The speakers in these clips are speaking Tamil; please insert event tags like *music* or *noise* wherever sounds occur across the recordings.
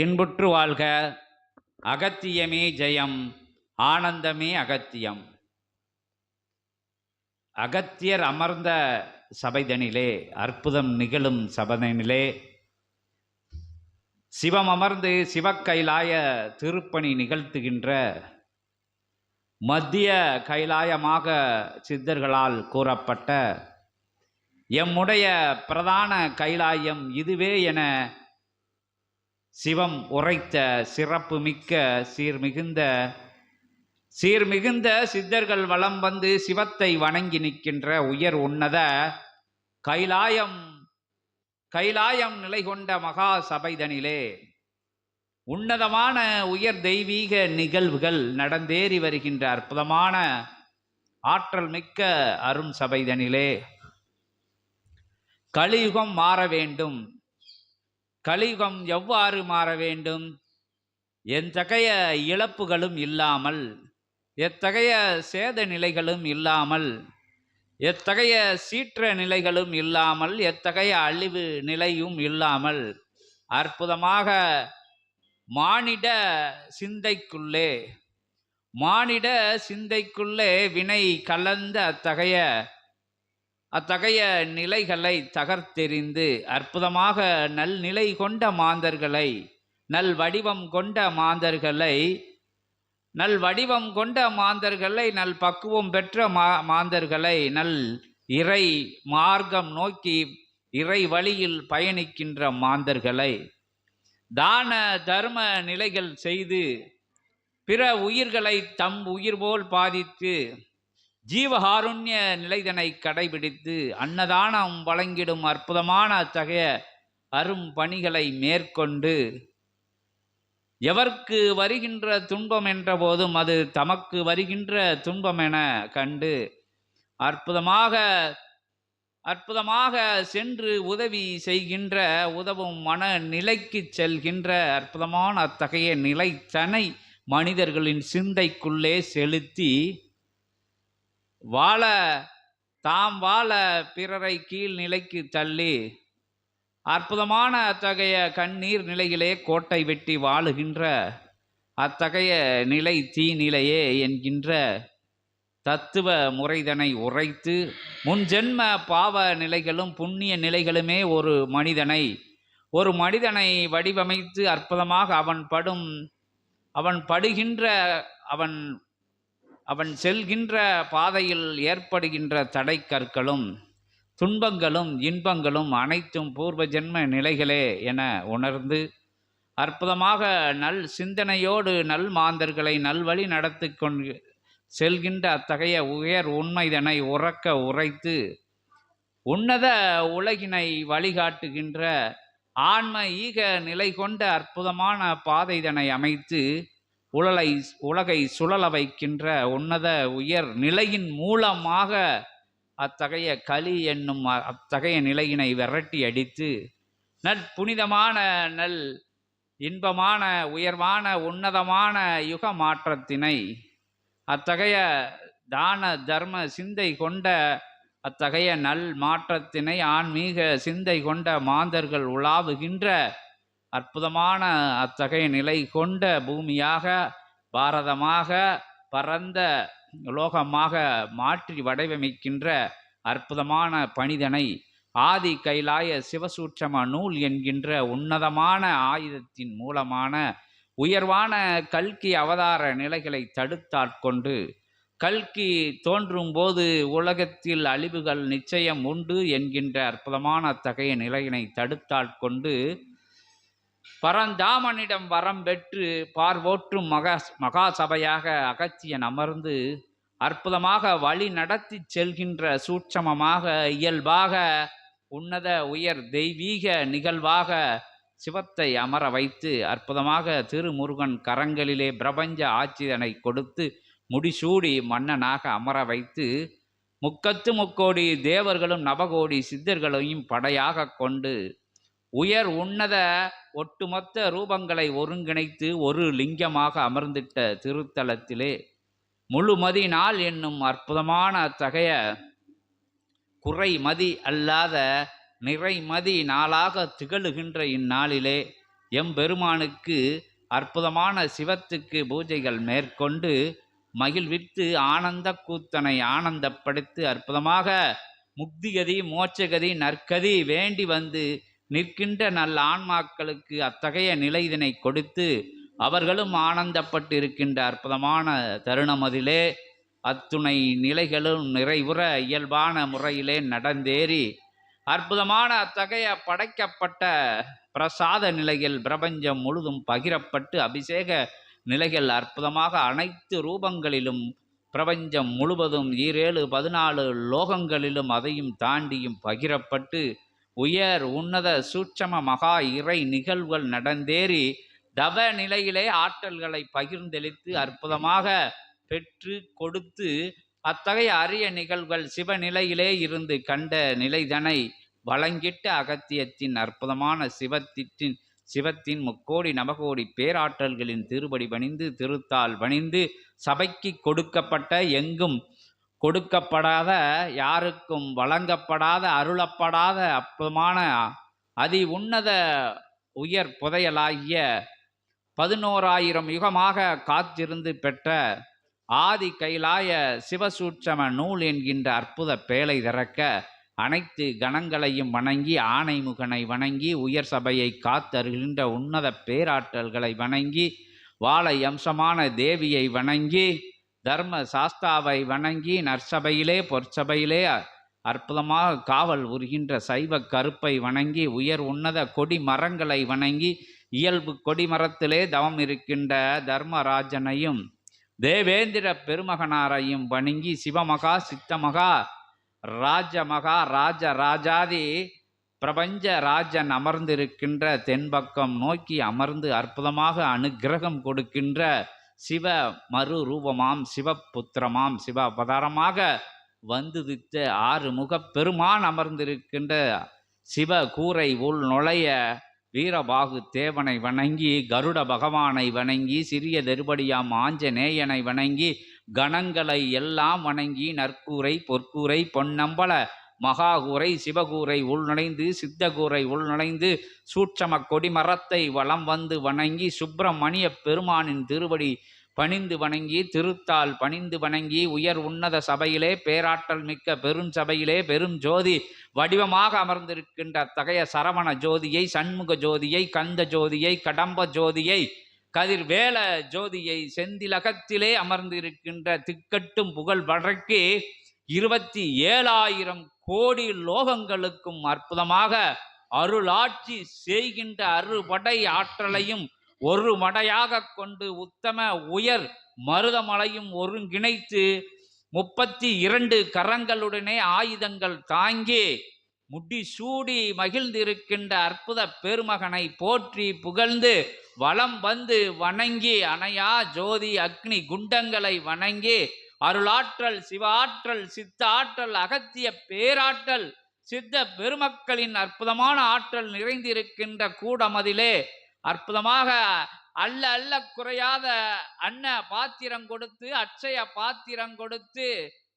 இன்புற்று வாழ்க. அகத்தியமே ஜெயம் ஆனந்தமே அகத்தியம். அகத்தியர் அமர்ந்த சபைதனிலே அற்புதம் நிகழும் சபதனிலே சிவம் அமர்ந்து சிவக்கைலாய திருப்பணி நிகழ்த்துகின்ற மத்திய கைலாயமாக சித்தர்களால் கூறப்பட்ட எம்முடைய பிரதான கைலாயம் இதுவே என சிவம் உரைத்த சிறப்புமிக்க சீர்மிகுந்த சீர்மிகுந்த சித்தர்கள் வலம் வந்து சிவத்தை வணங்கி நிற்கின்ற உயர் உன்னத கைலாயம் கைலாயம் நிலை கொண்ட மகா சபைதனிலே உன்னதமான உயர் தெய்வீக நிகழ்வுகள் நடந்தேறி வருகின்ற அற்புதமான ஆற்றல் மிக்க அரும் சபைதனிலே கலியுகம் மாற வேண்டும். கலியுகம் எவ்வாறு மாற வேண்டும்? எத்தகைய இழப்புகளும் இல்லாமல் எத்தகைய சேத நிலைகளும் இல்லாமல் எத்தகைய சீற்ற நிலைகளும் இல்லாமல் எத்தகைய அழிவு நிலையும் இல்லாமல் அற்புதமாக மானிட சிந்தைக்குள்ளே மானிட சிந்தைக்குள்ளே வினை கலந்த அத்தகைய அத்தகைய நிலைகளை தகர்த்தெறிந்து அற்புதமாக நல்நிலை கொண்ட மாந்தர்களை நல் வடிவம் கொண்ட மாந்தர்களை நல் வடிவம் கொண்ட மாந்தர்களை நல் பக்குவம் பெற்ற மா மாந்தர்களை நல் இறை மார்க்கம் நோக்கி இறை வழியில் பயணிக்கின்ற மாந்தர்களை தான தர்ம நிலைகள் செய்து பிற உயிர்களை தம் உயிர் போல் பாதித்து ஜீவகாருண்ய நிலைதனை கடைபிடித்து அன்னதானம் வழங்கிடும் அற்புதமான அத்தகைய அரும் பணிகளை மேற்கொண்டு எவர்க்கு வருகின்ற துன்பம் என்ற போதும் அது தமக்கு வருகின்ற துன்பம் என கண்டு அற்புதமாக அற்புதமாக சென்று உதவி செய்கின்ற உதவும் மன நிலைக்கு செல்கின்ற அற்புதமான அத்தகைய நிலைத்தனை மனிதர்களின் சிந்தைக்குள்ளே செலுத்தி வாழ தாம் வாழ பிறரை கீழ் நிலைக்கு தள்ளி அற்புதமான அத்தகைய கண்ணீர் நிலையிலே கோட்டை வெட்டி வாழுகின்ற அத்தகைய நிலை தீநிலையே என்கின்ற தத்துவ முறைதனை உரைத்து முன்ஜென்ம பாவ நிலைகளும் புண்ணிய நிலைகளுமே ஒரு மனிதனை ஒரு மனிதனை வடிவமைத்து அற்புதமாக அவன் படும் அவன் படுகின்ற அவன் அவன் செல்கின்ற பாதையில் ஏற்படுகின்ற தடைக்கற்களும் துன்பங்களும் இன்பங்களும் அனைத்தும் பூர்வ ஜென்ம நிலைகளே என உணர்ந்து அற்புதமாக நல் சிந்தனையோடு நல் மாந்தர்களை நல்வழி நடத்தி கொண்டு செல்கின்ற அத்தகைய உயர் உண்மைதனை உறக்க உரைத்து உன்னத உலகினை வழிகாட்டுகின்ற ஆன்ம ஈக நிலை கொண்ட அற்புதமான பாதைதனை அமைத்து உழலை உலகை சுழல வைக்கின்ற உன்னத உயர் நிலையின் மூலமாக அத்தகைய களி என்னும் அத்தகைய நிலையினை விரட்டி அடித்து நற்புனிதமான நல் இன்பமான உயர்வான உன்னதமான யுக மாற்றத்தினை அத்தகைய தான தர்ம சிந்தை கொண்ட அத்தகைய நல் மாற்றத்தினை ஆன்மீக சிந்தை கொண்ட மாந்தர்கள் உலாவுகின்ற அற்புதமான அத்தகைய நிலை கொண்ட பூமியாக பாரதமாக பரந்த லோகமாக மாற்றி வடிவமைக்கின்ற அற்புதமான பணிதனை ஆதி கைலாய சிவசூற்றம நூல் என்கின்ற உன்னதமான ஆயுதத்தின் மூலமான உயர்வான கல்கி அவதார நிலைகளை தடுத்தாட்கொண்டு கல்கி தோன்றும் போது உலகத்தில் அழிவுகள் நிச்சயம் உண்டு என்கின்ற அற்புதமான அத்தகைய நிலையினை தடுத்தாட்கொண்டு பரந்தாமனிடம் வரம் பெற்று பார்வோற்றும் மகா மகா சபையாக அகத்தியன் அமர்ந்து அற்புதமாக வழி நடத்தி செல்கின்ற சூட்சமமாக இயல்பாக உன்னத உயர் தெய்வீக நிகழ்வாக சிவத்தை அமர வைத்து அற்புதமாக திருமுருகன் கரங்களிலே பிரபஞ்ச ஆட்சிதனை கொடுத்து முடிசூடி மன்னனாக அமர வைத்து முக்கத்து முக்கோடி தேவர்களும் நவகோடி சித்தர்களையும் படையாக கொண்டு உயர் உன்னத ஒட்டுமொத்த ரூபங்களை ஒருங்கிணைத்து ஒரு லிங்கமாக அமர்ந்திட்ட திருத்தலத்திலே முழுமதி நாள் என்னும் அற்புதமான அத்தகைய குறைமதி அல்லாத நிறைமதி நாளாக திகழுகின்ற இந்நாளிலே எம்பெருமானுக்கு அற்புதமான சிவத்துக்கு பூஜைகள் மேற்கொண்டு மகிழ்வித்து ஆனந்த கூத்தனை ஆனந்தப்படுத்தி அற்புதமாக முக்திகதி மோட்சகதி நற்கதி வேண்டி வந்து நிற்கின்ற நல்ல ஆன்மாக்களுக்கு அத்தகைய நிலையினை கொடுத்து அவர்களும் ஆனந்தப்பட்டு இருக்கின்ற அற்புதமான தருணமதிலே அத்துணை நிலைகளும் நிறைவுற இயல்பான முறையிலே நடந்தேறி அற்புதமான அத்தகைய படைக்கப்பட்ட பிரசாத நிலைகள் பிரபஞ்சம் முழுதும் பகிரப்பட்டு அபிஷேக நிலைகள் அற்புதமாக அனைத்து ரூபங்களிலும் பிரபஞ்சம் முழுவதும் ஈரேழு பதினாலு லோகங்களிலும் அதையும் தாண்டியும் பகிரப்பட்டு உயர் உன்னத சூட்சம மகா இறை நிகழ்வுகள் நடந்தேறி தவ நிலையிலே ஆற்றல்களை பகிர்ந்தளித்து அற்புதமாக பெற்று கொடுத்து அத்தகைய அரிய நிகழ்வுகள் சிவநிலையிலே இருந்து கண்ட நிலைதனை வழங்கிட்ட அகத்தியத்தின் அற்புதமான சிவத்தின் சிவத்தின் முக்கோடி நவகோடி பேராற்றல்களின் திருபடி பணிந்து திருத்தால் பணிந்து சபைக்கு கொடுக்கப்பட்ட எங்கும் கொடுக்கப்படாத யாருக்கும் வழங்கப்படாத அருளப்படாத அற்புதமான அதி உன்னத உயர் புதையலாகிய பதினோராயிரம் யுகமாக காத்திருந்து பெற்ற ஆதி கைலாய சிவசூட்சம நூல் என்கின்ற அற்புத பேலை திறக்க அனைத்து கணங்களையும் வணங்கி ஆணைமுகனை வணங்கி உயர் சபையை காத்தருகின்ற உன்னத பேராற்றல்களை வணங்கி வாழை அம்சமான தேவியை வணங்கி தர்ம சாஸ்தாவை வணங்கி நற்சபையிலே பொற்சபையிலே அற்புதமாக காவல் உருகின்ற சைவ கருப்பை வணங்கி உயர் உன்னத கொடி மரங்களை வணங்கி இயல்பு கொடிமரத்திலே தவம் இருக்கின்ற தர்மராஜனையும் தேவேந்திர பெருமகனாரையும் வணங்கி சிவமகா சித்தமகா ராஜமகா ராஜ ராஜாதி பிரபஞ்ச ராஜன் அமர்ந்திருக்கின்ற தென்பக்கம் நோக்கி அமர்ந்து அற்புதமாக அனுக்கிரகம் கொடுக்கின்ற சிவ மறு ரூபமாம் சிவபுத்திரமாம். சிவ அவதாரமாக வந்துதித்த ஆறு முகப் பெருமான் அமர்ந்திருக்கின்ற சிவ கூரை உள் நுழைய வீரபாகு தேவனை வணங்கி கருட பகவானை வணங்கி சிறிய தெருபடியாம் ஆஞ்சநேயனை வணங்கி கணங்களை எல்லாம் வணங்கி நற்கூரை பொற்கூரை பொன்னம்பல மகாகூரை சிவகூரை உள்நுழைந்து சித்தகூரை உள்நுழைந்து சூட்சம கொடிமரத்தை வலம் வந்து வணங்கி சுப்பிரமணிய பெருமானின் திருவடி பணிந்து வணங்கி திருத்தால் பணிந்து வணங்கி உயர் உன்னத சபையிலே பேராற்றல் மிக்க பெரும் சபையிலே பெரும் ஜோதி வடிவமாக அமர்ந்திருக்கின்ற அத்தகைய சரவண ஜோதியை சண்முக ஜோதியை கந்த ஜோதியை கடம்ப ஜோதியை கதிர்வேல ஜோதியை செந்திலகத்திலே அமர்ந்திருக்கின்ற திக்கட்டும் புகழ் வழக்கு இருபத்தி ஏழாயிரம் கோடி லோகங்களுக்கும் அற்புதமாக அருளாட்சி செய்கின்ற அறுபடை ஆற்றலையும் ஒரு மடையாக கொண்டு உத்தம உயர் மருதமலையும் ஒருங்கிணைத்து முப்பத்தி இரண்டு கரங்களுடனே ஆயுதங்கள் தாங்கி முடி சூடி மகிழ்ந்திருக்கின்ற அற்புத பெருமகனை போற்றி புகழ்ந்து வலம் வந்து வணங்கி அணையா ஜோதி அக்னி குண்டங்களை வணங்கி அருளாற்றல் சிவாற்றல் சித்த ஆற்றல் அகத்திய பேராற்றல் சித்த பெருமக்களின் அற்புதமான ஆற்றல் நிறைந்திருக்கின்ற கூடமதிலே அற்புதமாக அல்ல அல்ல குறையாத அன்ன பாத்திரம் கொடுத்து அட்சய பாத்திரம் கொடுத்து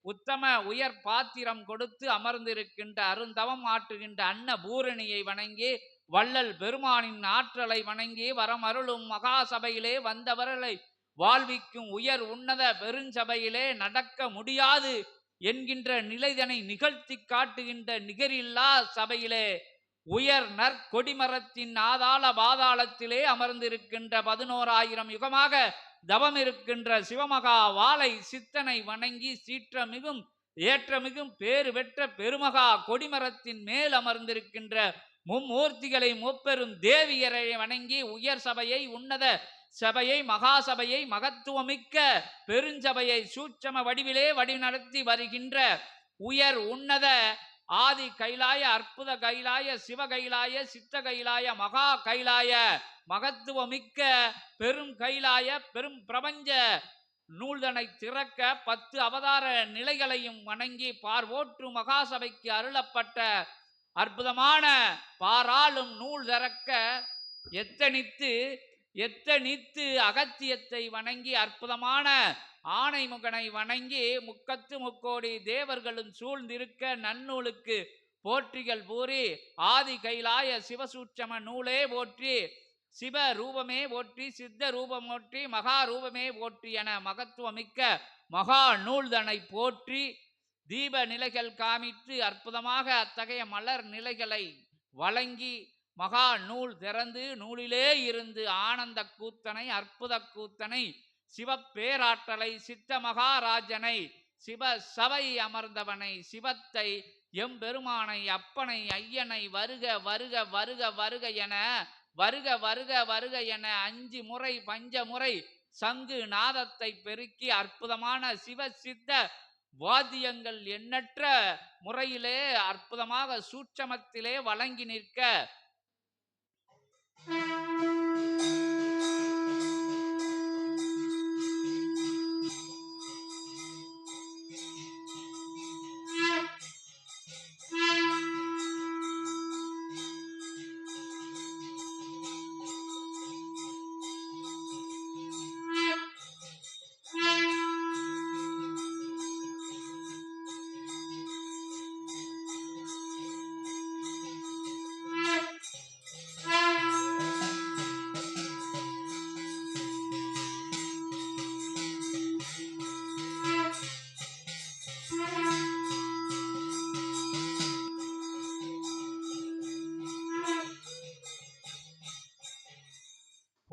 உத்தம உயர் பாத்திரம் கொடுத்து அமர்ந்திருக்கின்ற அருந்தவம் ஆற்றுகின்ற அன்ன பூரணியை வணங்கி வள்ளல் பெருமானின் ஆற்றலை வணங்கி வரமருளும் மகாசபையிலே வந்தவர்களை வாழ்விக்கும் உயர் உன்னத பெருஞ்சபையிலே நடக்க முடியாது என்கின்ற நிலைதனை நிகழ்த்தி காட்டுகின்ற நிகரில்லா சபையிலே உயர் நற்கொடிமரத்தின் ஆதாள பாதாளத்திலே அமர்ந்திருக்கின்ற பதினோராயிரம் யுகமாக தவம் இருக்கின்ற சிவமகா வாளை சித்தனை வணங்கி சீற்றமிகும் ஏற்றமிகும் பேறு பெற்ற பெருமகா கொடிமரத்தின் மேல் அமர்ந்திருக்கின்ற மும்மூர்த்திகளை முப்பெரும் தேவியரை வணங்கி உயர் சபையை உன்னத சபையை மகாசபையை மகத்துவமிக்க பெருஞ்சபையை சூட்சம வடிவிலே வழிநடத்தி வருகின்ற உயர் உன்னத ஆதி கைலாய அற்புத கைலாய சிவ கைலாய சித்த கைலாய மகா கைலாய மகத்துவமிக்க பெரும் கைலாய பெரும் பிரபஞ்ச நூல்தனை திறக்க பத்து அவதார நிலைகளையும் வணங்கி பார்வோற்று மகாசபைக்கு அருளப்பட்ட அற்புதமான பாராளும் நூல் திறக்க எத்தனித்து எத்தனித்து அகத்தியத்தை வணங்கி அற்புதமான ஆணைமுகனை வணங்கி முக்கத்து முக்கோடி தேவர்களும் சூழ்ந்திருக்க நன்னூலுக்கு போற்றிகள் பூரி ஆதி கைலாய சிவசூட்சம நூலே போற்றி சிவ ரூபமே போற்றி சித்த ரூபம் போற்றி மகா ரூபமே போற்றி என மகத்துவமிக்க மகா நூல்தனை போற்றி தீப நிலைகள் காமித்து அற்புதமாக அத்தகைய மலர் நிலைகளை வழங்கி மகா நூல் திறந்து நூலிலே இருந்து ஆனந்த கூத்தனை அற்புத கூத்தனை சிவப்பேராற்றலை சித்த மகாராஜனை சிவ சபை அமர்ந்தவனை சிவத்தை எம்பெருமானை அப்பனை ஐயனை வருக வருக வருக வருக என வருக வருக வருக என அஞ்சு முறை பஞ்ச முறை சங்கு நாதத்தை பெருக்கி அற்புதமான சிவ சித்த வாத்தியங்கள் எண்ணற்ற முறையிலே அற்புதமாக சூட்சமத்திலே வழங்கி நிற்க Thank you.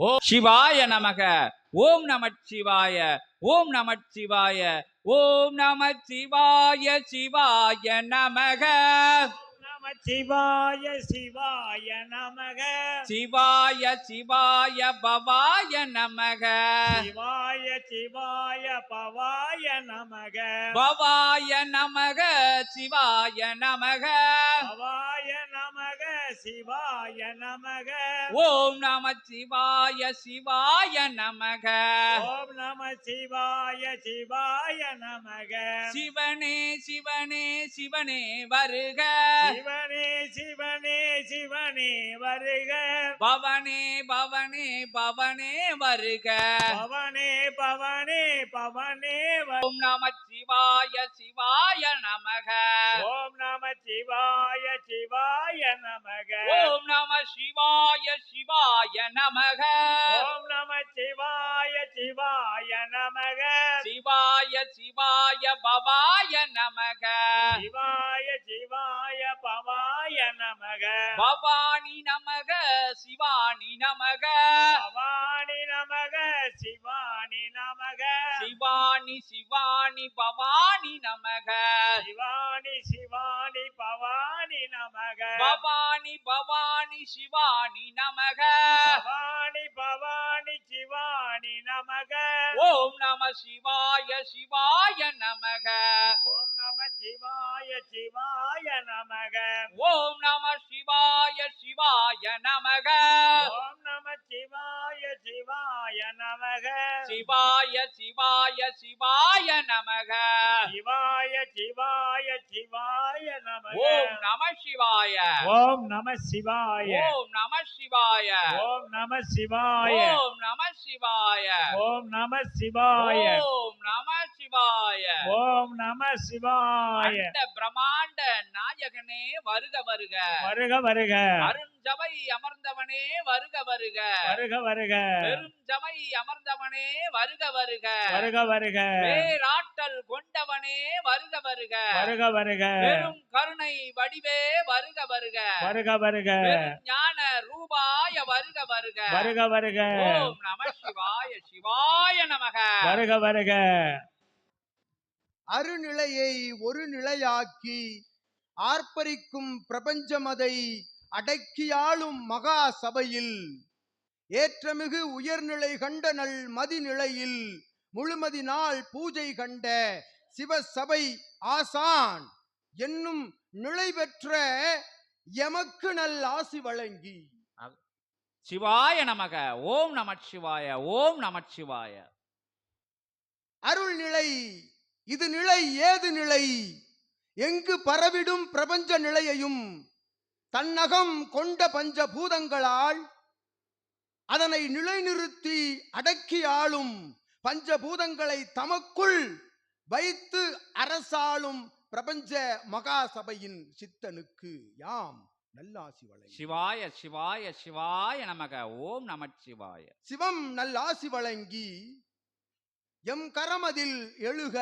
ஓ சிவாய நமக. ஓம் நம சிவாய ஓம் நம சிவாய ஓம் நம சிவாய சிவாய நமக. நம சிவாய சிவாய நமக. சிவாய சிவாய பவாய நமக. சிவாய சிவாய பவாய நமக. பவாய நமக சிவாய நமக. பவாய சிவாய நமக. ஓம் நம சிவாய சிவாய நமக. ஓம் நம சிவாய சிவாய நமக. சிவனே சிவனே சிவனே வருக. சிவனே சிவனே சிவனே வருக. பவனே பவனே பவனே வருக. பவனே பவனே பவனே ஓம் நம சிவாய சிவாய நமக. ஓம் நம சிவாய சிவாய நமக. ஓம் நம சிவாய சிவாய நமக. ஓம் நம சிவாய சிவாய நமக. சிவாய சிவாய பவாய நமக. சிவாய சிவாய பவாய நமக. பவானி நமக சிவானி நமக. பவானி நமக சிவானி நமக. சிவானி சிவானி பவானி நமக. சிவானி சிவானி நமக. பவானி பவானி சிவானி நமக. ஓம் நம சிவாய சிவாய நமக. ஓம் நம சிவாய சிவாய நமக. ஓம் நம சிவாய சிவாய நமக. ஓம் சிவாய நமக. சிவாய சிவாய சிவாய நமக. சிவாய சிவாய சிவாய நமக. ஓம் நம சிவாய. ஓம் நம சிவாய. ஓம் நம சிவாய. ஓம் நம சிவாய. ஓம் நம சிவாய. ஓம் நம சிவாய. ஓம் சிவாய ஓம் நம சிவாய பிரம்மாண்ட நாயகனே வருக வருக வருக வருக அருஞ்சபை அமர்ந்தவனே வருக வருக வருக வருக பெருஞ்சபை அமர்ந்தவனே வருக வருக வருக வருக பேராற்றல் கொண்டவனே வருக வருக வருக வருக பெரும் கருணை வடிவே வருக வருக வருக வருக ஞான ரூபாய வருக வருக வருக வருக ஓம் நம சிவாய சிவாய நமக வருக வருக அருநிலையை ஒரு நிலையாக்கி ஆர்ப்பரிக்கும் பிரபஞ்சமதை அடக்கியாளும் மகா சபையில் ஏற்றமிகு உயர்நிலை கண்ட நல் மதிநிலையில் முழுமதி நாள் பூஜை கண்ட சிவசபை ஆசான் என்னும் நிலை பெற்ற எமக்கு நல் ஆசி வழங்கி. சிவாய நமக ஓம் நம சிவாய ஓம் நம சிவாய. அருள் நிலை இது நிலை ஏது நிலை? எங்கு பரவிடும் பிரபஞ்ச நிலையையும் தன்னகம் கொண்ட பஞ்சபூதங்களால் அதனை நிலைநிறுத்தி அடக்கி ஆளும் பஞ்சபூதங்களை தமக்குள் வைத்து அரசாளும் பிரபஞ்ச மகாசபையின் சித்தனுக்கு. யாம்? நல்லாசி வழங்கி சிவாய சிவாய சிவாய நமக. ஓம் நமச்சிவாய சிவம் நல்லாசி வழங்கி எம் கரமதில் எழுக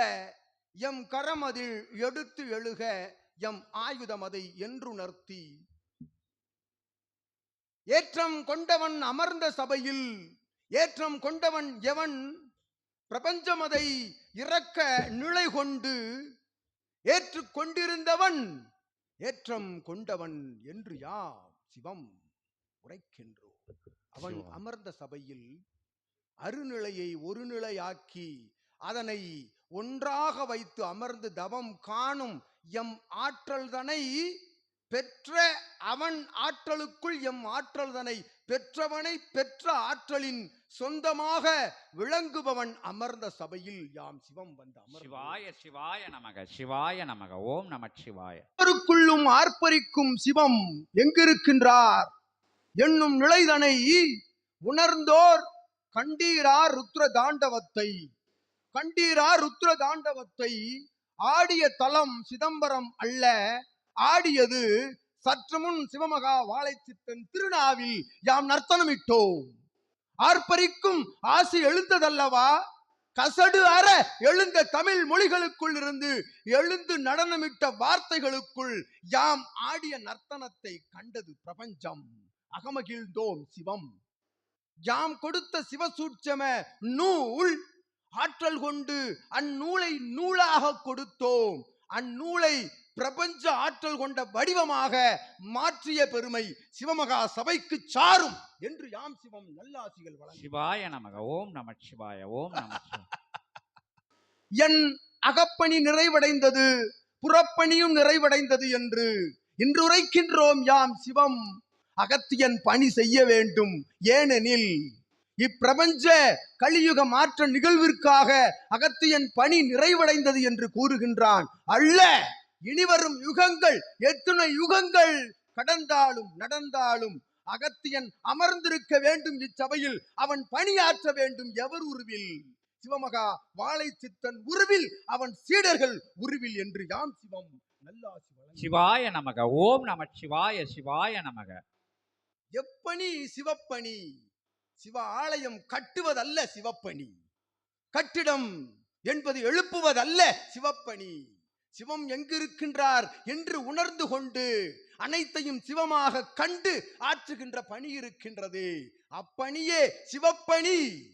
எம் கரமதில் எடுத்து எழுக எம் ஆயுதமதை என்றுணர்த்தி ஏற்றம் கொண்டவன் அமர்ந்த சபையில் ஏற்றம் கொண்டவன் எவன்? பிரபஞ்சமதை இறக்க நிலை கொண்டு ஏற்றுக் கொண்டிருந்தவன் ஏற்றம் கொண்டவன் என்று யாம் சிவம் உரைக்கின்றோம். அவன். அமர்ந்த சபையில் அருநிலையை ஒரு நிலையாக்கி அதனை ஒன்றாக வைத்து அமர்ந்து தவம் காணும் எம் ஆற்றல்தனை பெற்ற அவன் ஆற்றலுக்குள் எம் ஆற்றல்தனை பெற்றவனை பெற்ற ஆற்றலின் சொந்தமாக விளங்குபவன் அமர்ந்த சபையில் யாம் சிவம் வந்து. சிவாய சிவாய நமக சிவாய நமக ஓம் நமச்சிவாய அவருக்குள்ளும் ஆர்ப்பரிக்கும் சிவம் எங்கிருக்கின்றார் என்னும் நிலைதனை உணர்ந்தோர் கண்டீரார் ருத்ர தாண்டவத்தை கண்டீரார் ருத்ர தாண்டவத்தை ஆடிய தலம் சிதம்பரம் அல்ல ஆடியது சற்று முன் சிவமகா வாழைச்சித்தன் திருநாவில் யாம் நர்த்தனமிட்டோம். ஆர்ப்பரிக்கும் ஆசி எழுந்ததல்லவா? கசடு அற எழுந்த தமிழ் மொழிகளுக்குள் இருந்து எழுந்து நடனமிட்ட வார்த்தைகளுக்குள் யாம் ஆடிய நர்த்தனத்தை கண்டது பிரபஞ்சம். அகமகிழ்ந்தோம் சிவம். யாம் கொடுத்த சிவசூட்சம நூல் ஆற்றல் கொண்டு அந்நூலை நூலாக கொடுத்தோம். அந்நூலை பிரபஞ்ச ஆற்றல் கொண்ட வடிவமாக மாற்றிய பெருமை சிவமகா சபைக்கு சாரும் என்று யாம் சிவம் நல்லாசிகள் வழங்க சிவாய நமக. ஓம் நமச்சிவாய ஓம் நமச்சிவாய *laughs* என் அகப்பணி நிறைவடைந்தது புறப்பணியும் நிறைவடைந்தது என்று இன்று உரைக்கின்றோம் யாம் சிவம். அகத்தியன் பணி செய்ய வேண்டும். ஏனெனில் இப்பிரபஞ்ச கலியுக மாற்ற நிகழ்விற்காக அகத்தியன் பணி நிறைவடைந்தது என்று கூறுகின்றான். அல்ல இனிவரும் யுகங்கள் எத்தனை யுகங்கள் கடந்தாலும் நடந்தாலும் அகத்தியன் அமர்ந்திருக்க வேண்டும் இச்சபையில். அவன் பணியாற்ற வேண்டும் எவர் உருவில்? சிவமகா வாழை சித்தன் உருவில் அவன் சீடர்கள் உருவில் என்று யாம் சிவம் நல்லாசி சிவாய நமக ஓம் நம சிவாய சிவாய நமக. எப்பணி சிவப்பணி? சிவ ஆலயம் கட்டுவதல்ல சிவப்பணி. கட்டிடம் என்பது எழுப்புவதல்ல சிவப்பணி. சிவம் எங்கிருக்கின்றார் என்று உணர்ந்து கொண்டு அனைத்தையும் சிவமாக கண்டு ஆற்றுகின்ற பணி இருக்கின்றது. அப்பணியே சிவப்பணி.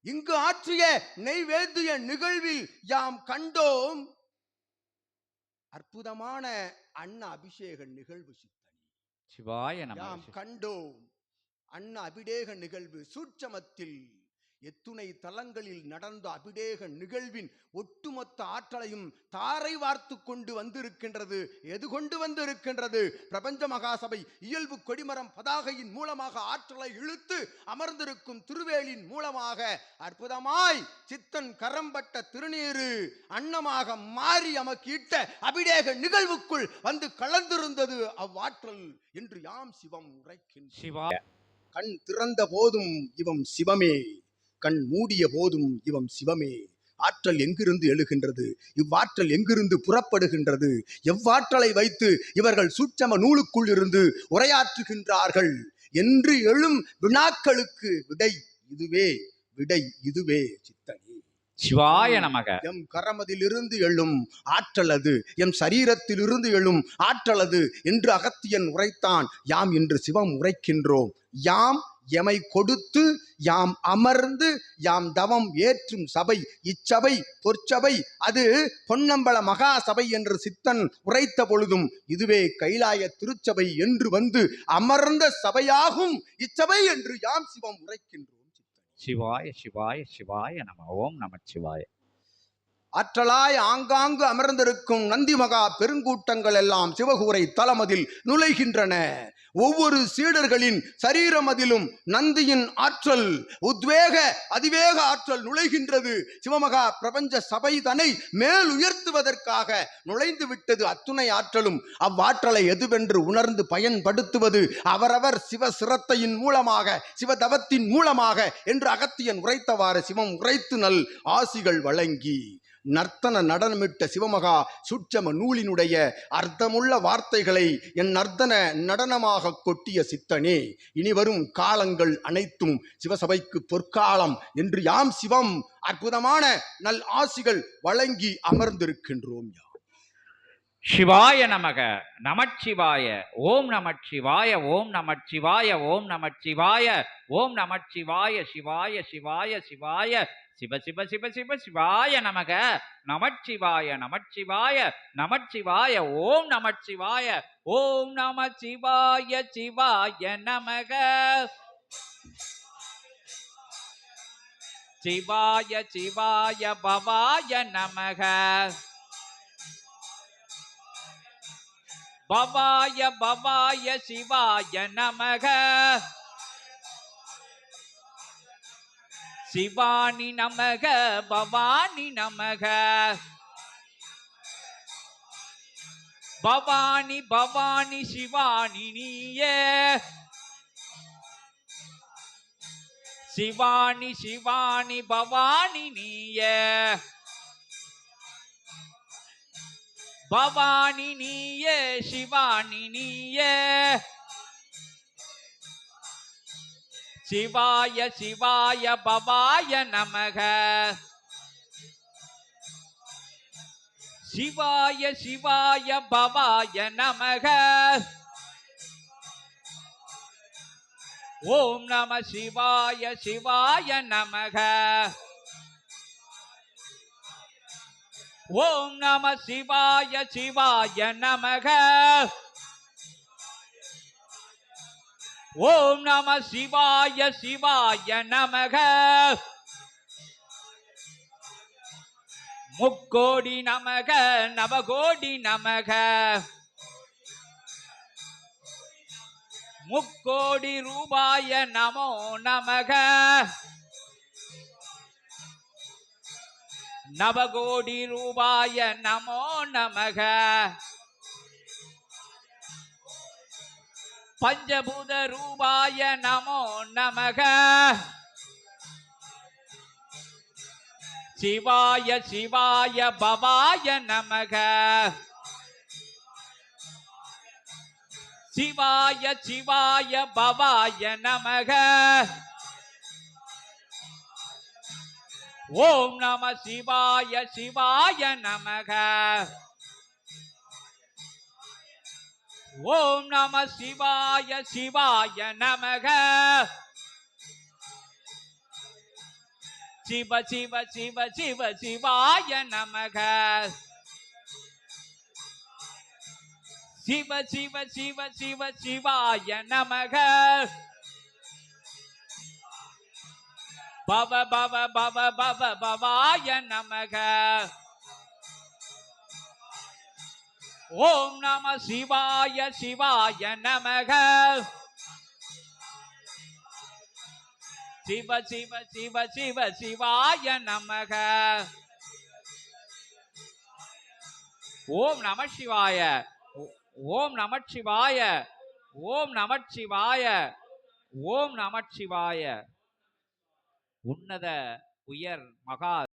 இங்கு ஆற்றிய நெய்வேத்திய நிகழ்வில் யாம் கண்டோம் அற்புதமான அன்ன அபிஷேக நிகழ்வு சித்தனி சிவாய யாம் கண்டோம் அன்ன அபிடேக நிகழ்வு சூட்சமத்தில் எத்துணை தலங்களில் நடந்த அபிடேக நிகழ்வின் ஒட்டுமொத்த ஆற்றலையும் தாரை வார்த்து கொண்டு வந்திருக்கின்றது. எது கொண்டு வந்திருக்கின்றது? பிரபஞ்ச மகாசபை இயல்பு கொடிமரம் பதாகையின் மூலமாக ஆற்றலை இழுத்து அமர்ந்திருக்கும் திருவேலின் மூலமாக அற்புதமாய் சித்தன் கரம்பட்ட திருநீரு அன்னமாக மாறி நமக்கு இட்ட அபிடேக நிகழ்வுக்குள் வந்து கலந்திருந்தது அவ்வாற்றல் என்று யாம் சிவம் உரைக்கின்றோம். சிவா கண் திறந்த போதும் இவம் சிவமே. கண் மூடிய போதும் இவம் சிவமே. ஆற்றல் எங்கிருந்து எழுகின்றது? இவ்வாற்றல் எங்கிருந்து புறப்படுகின்றது? எவ்வாற்றலை வைத்து இவர்கள் சூட்சம நூலுக்குள் இருந்து உரையாற்றுகின்றார்கள்? என்று எழும் வினாக்களுக்கு விடை இதுவே விடை இதுவே சித்தனே. சிவாய நமக. எம் கரமதிலிருந்து எழும் ஆற்றலது எம் சரீரத்திலிருந்து எழும் ஆற்றலது என்று அகத்தியன் உரைத்தான் யாம் இன்று சிவம் உரைக்கின்றோம். யாம் எமை கொடுத்து யாம் அமர்ந்து யாம் தவம் ஏற்றும் சபை. இச்சபை பொற்சபை அது பொன்னம்பல மகா சபை என்று சித்தன் உரைத்த பொழுதும் இதுவே கைலாய திருச்சபை என்று வந்து அமர்ந்த சபையாகும் இச்சபை என்று யாம் சிவம் உரைக்கின்றோம். சிவாய சிவாய சிவாய நம ஓம் நமச்சிவாய ஆற்றலாய் ஆங்காங்கு அமர்ந்திருக்கும் நந்தி மகா பெருங்கூட்டங்கள் எல்லாம் சிவகூரை தலமதில் நுழைகின்றன. ஒவ்வொரு சீடர்களின் சரீரமதிலும் நந்தியின் ஆற்றல் உத்வேக அதிவேக ஆற்றல் நுழைகின்றது. சிவமகா பிரபஞ்ச சபை தன்னை மேல் உயர்த்துவதற்காக நுழைந்து விட்டது அத்துணை ஆற்றலும். அவ்வாற்றலை எதுவென்று உணர்ந்து பயன்படுத்துவது அவரவர் சிவ சிரத்தையின் மூலமாக சிவதவத்தின் மூலமாக என்று அகத்தியன் உரைத்தவாறு சிவம் உரைத்து நல் ஆசிகள் வழங்கி. நர்த்தன நடனமிட்ட சிவமகா சுட்சம நூலினுடைய அர்த்தமுள்ள வார்த்தைகளை என் நர்த்தன நடனமாக கொட்டிய சித்தனே இனி வரும் காலங்கள் அனைத்தும் சிவசபைக்கு பொற்காலம் என்று யாம் சிவம் அற்புதமான நல் ஆசிகள் வழங்கி அமர்ந்திருக்கின்றோம் யா சிவாய நமக நமச்சிவாய ஓம் நமச்சிவாய ஓம் நமச்சிவாய ஓம் நமச்சிவாய ஓம் நமச்சிவாய சிவாய சிவாய சிவாய சிவ சிவ சிவ சிவ சிவாய நமக. நமச்சிவாய நமச்சிவாய நமச்சிவாய ஓம் நமச்சிவாய ஓம் நமச்சிவாய சிவாய நமக. சிவாய சிவாய பவாய நமக. பவாய பவாய சிவாய நமக. சிவானி நமக பவானி நமக. பவானி பவானி சிவானி நீயே. சிவானி சிவானி பவானி நீயே. பவானி நீயே சிவானி நீயே. சிவாய சிவாய பவாய நமக. சிவாய சிவாய பவாய நமக. ஓம் நம சிவாய சிவாய நமக. ஓம் நம சிவாய சிவாய நமக. ஓம் நம சிவாய சிவாய நமக. முக்கோடி நமக நவகோடி நமக. முக்கோடி ரூபாய நமோ நமக. நவகோடி ரூபாய நமோ நமக. பஞ்சபூத ரூபாய நமோ நமக. சிவாய சிவாய பவாய நமக. சிவாய சிவாய பவாய நமக. ஓம் நம சிவாய சிவாய நமக. ஓம் நம சிவாய சிவாய நமக. சிவ சிவ சிவ சிவ சிவாய நமக. சிவ சிவ சிவ சிவ சிவாய நமக. பவ பவ பவ பவ பவாய நமக. ஓம் நம சிவாய சிவாய நமக. சிவ சிவ சிவ சிவ சிவாய நமக. ஓம் நம சிவாய ஓம் நம சிவாய ஓம் நம சிவாய ஓம் நம சிவாய. உன்னத உயர் மகா